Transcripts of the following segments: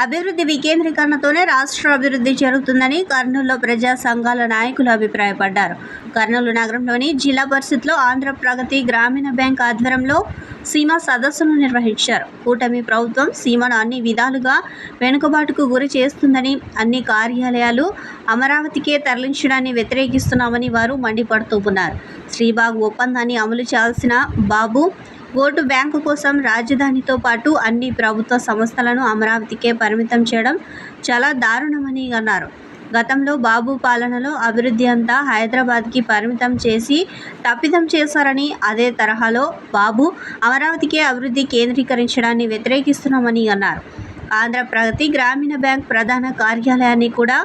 అభివృద్ధి వికేంద్రీకరణతోనే రాష్ట్ర అభివృద్ధి జరుగుతుందని కర్నూలులో ప్రజా సంఘాల నాయకులు అభిప్రాయపడ్డారు. కర్నూలు నగరంలోని జిల్లా పరిషత్లో ఆంధ్ర ప్రగతి గ్రామీణ బ్యాంక్ ఆధ్వర్యంలో సీమా సదస్సును నిర్వహించారు. కూటమి ప్రభుత్వం సీమను అన్ని విధాలుగా వెనుకబాటుకు గురి చేస్తుందని అన్ని కార్యాలయాలు అమరావతికే తరలించడాన్ని వ్యతిరేకిస్తున్నామని వారు మండిపడుతూ ఉన్నారు. శ్రీబాగ్ ఒప్పందాన్ని అమలు చేయాల్సిన బాబు ఓటు బ్యాంకు కోసం రాజధానితో పాటు అన్ని ప్రభుత్వ సంస్థలను అమరావతికే పరిమితం చేయడం చాలా దారుణమని అన్నారు. గతంలో బాబు పాలనలో అభివృద్ధి అంతా హైదరాబాద్కి పరిమితం చేసి తప్పిదం చేశారని అదే తరహాలో బాబు అమరావతికే అభివృద్ధి కేంద్రీకరించడాన్ని వ్యతిరేకిస్తున్నామని అన్నారు. ఆంధ్ర ప్రగతి గ్రామీణ బ్యాంక్ ప్రధాన కార్యాలయాన్ని కూడా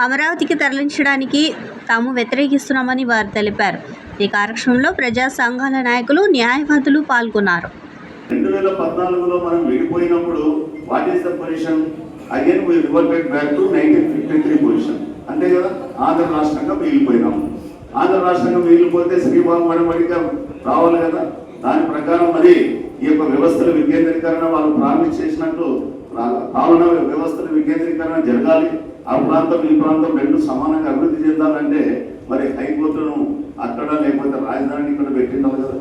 అమరావతికి తరలించడానికి తాము వ్యతిరేకిస్తున్నామని వారు తెలిపారు. ఈ కార్యక్రమంలో ప్రజా సంఘాల నాయకులు న్యాయవాదులు పాల్గొన్నారు. రెండు వేల పద్నాలుగులో మనం విడిపోయినప్పుడు what is the position? Again we reverted back to nineteen fifty three position అంతే కదా? ఆంధ్ర రాష్ట్రంగా మిగిలిపోయినాం. ఆంధ్ర రాష్ట్రంగా మిగిలిపోతే శ్రీభాగం మడమడిగా రావాలి కదా? దాని ప్రకారం మరి ఈ యొక్క వ్యవస్థల వికేంద్రీకరణ వాళ్ళు ప్రారంభించేసినట్టు చేసినట్టు పాలన వ్యవస్థల వికేంద్రీకరణ జరగాలి. ఆ ప్రాంతం ఈ ప్రాంతం రెండు సమానంగా అభివృద్ధి చెందాలంటే మరి హైకోర్టును అక్కడ లేకపోతే రాజధానిని ఇక్కడ పెట్టిండాలి కదా.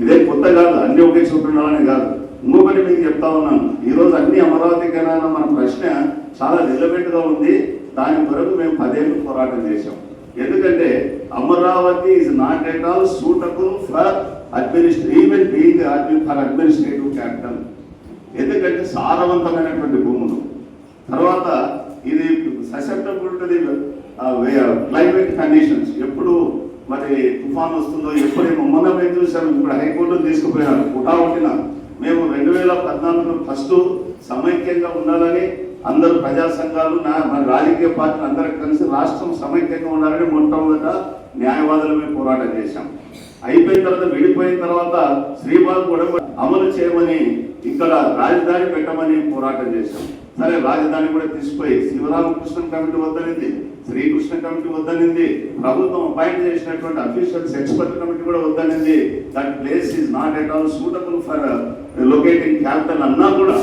ఇదే కొత్త కాదు అన్ని ఒకే చోటు ఉండాలని కాదు. ఇంకొకటి మీకు చెప్తా ఉన్నాను. ఈరోజు అన్ని అన్ని అమరావతికైనా మన ప్రశ్న చాలా నిలబెట్టుగా ఉంది. దాని కొరకు మేము పదేళ్ళు పోరాటం చేశాం. ఎందుకంటే Amaravati is not at all suitable for administra even being for administrative capital ఎందుకంటే సారవంతమైనటువంటి భూములు. తర్వాత ఇది susceptible to the climate conditions. ఎప్పుడు మరి తుఫాన్ వస్తుందో ఎప్పుడేమో మొన్న మేము చూసాము ఇప్పుడు హైకోర్టు తీసుకుపోయినారు. పుటా కొట్టిన మేము రెండు వేల పద్నాలుగులో ఫస్ట్ సమైక్యంగా ఉండాలని అందరూ ప్రజా సంఘాలు నా మన రాజకీయ పార్టీలు అందరూ కలిసి రాష్ట్రం సమైక్యంగా ఉండాలని మొట్టమొదట న్యాయవాదులమే పోరాటం చేశాం. అయిపోయిన తర్వాత విడిపోయిన తర్వాత శ్రీబాబు కూడా అమలు చేయమని ఇక్కడ రాజధాని పెట్టమని పోరాటం చేశాం. సరే రాజధాని కూడా తీసుకుపోయి శివరామకృష్ణ కమిటీ వద్దనింది శ్రీకృష్ణ కమిటీ వద్దనింది ప్రభుత్వం అపాయింట్ చేసినటువంటి అఫీషియల్స్ ఎక్స్పర్ట్ కమిటీ కూడా వద్దనింది. That place is not at all suitable for locating capital అన్నా కూడా